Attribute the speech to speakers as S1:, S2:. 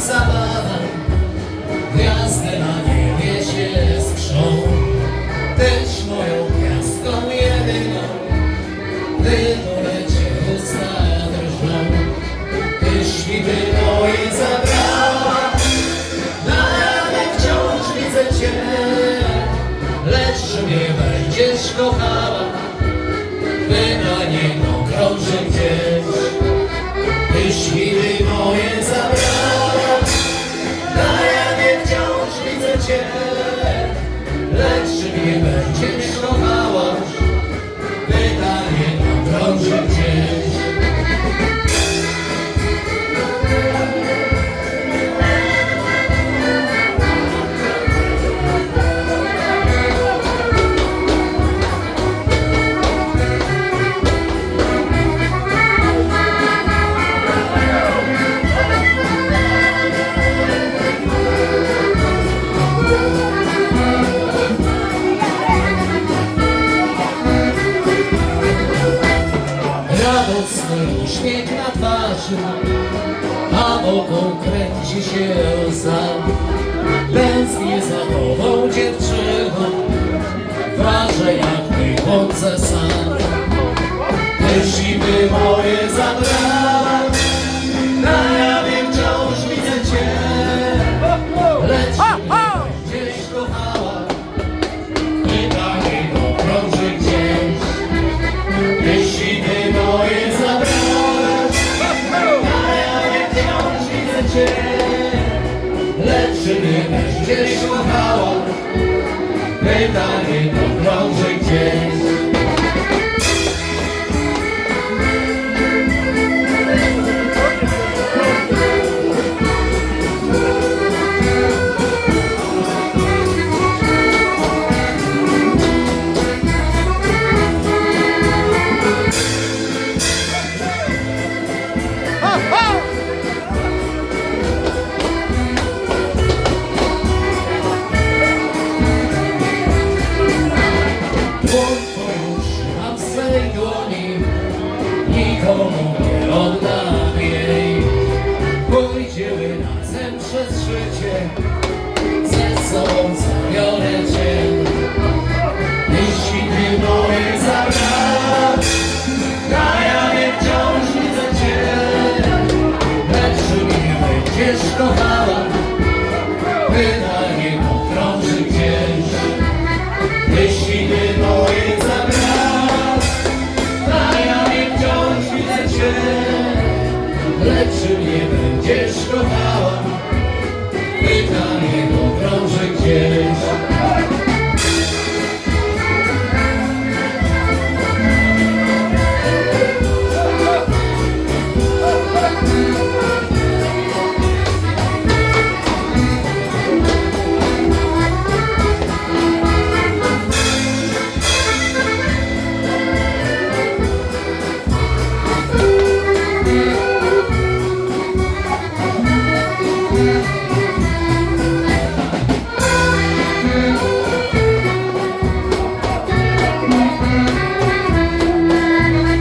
S1: zabawa, gwiazdy na niebie się skrzą. Tyś moją gwiazdką jedyną, gdy w lecie usta drżą. Ty świty moje Cię, lecz mnie będziesz Radosny uśmiech na twarzy, a wokół kręci się łza. Tęsknię za tobą dziewczyną, ważę jak ty chodzę sam. Lecz mnie będziesz kochała, pytanie to krąży gdzieś. Dłoń trzymam w swej dłoni, nikomu nie oddam jej. Pójdziemy razem przez życie, ze sobą zabiorę cię. Jeśli ty moje zabrałaś, a ja nie wciąż widzę cię, lecz mnie będziesz kochała,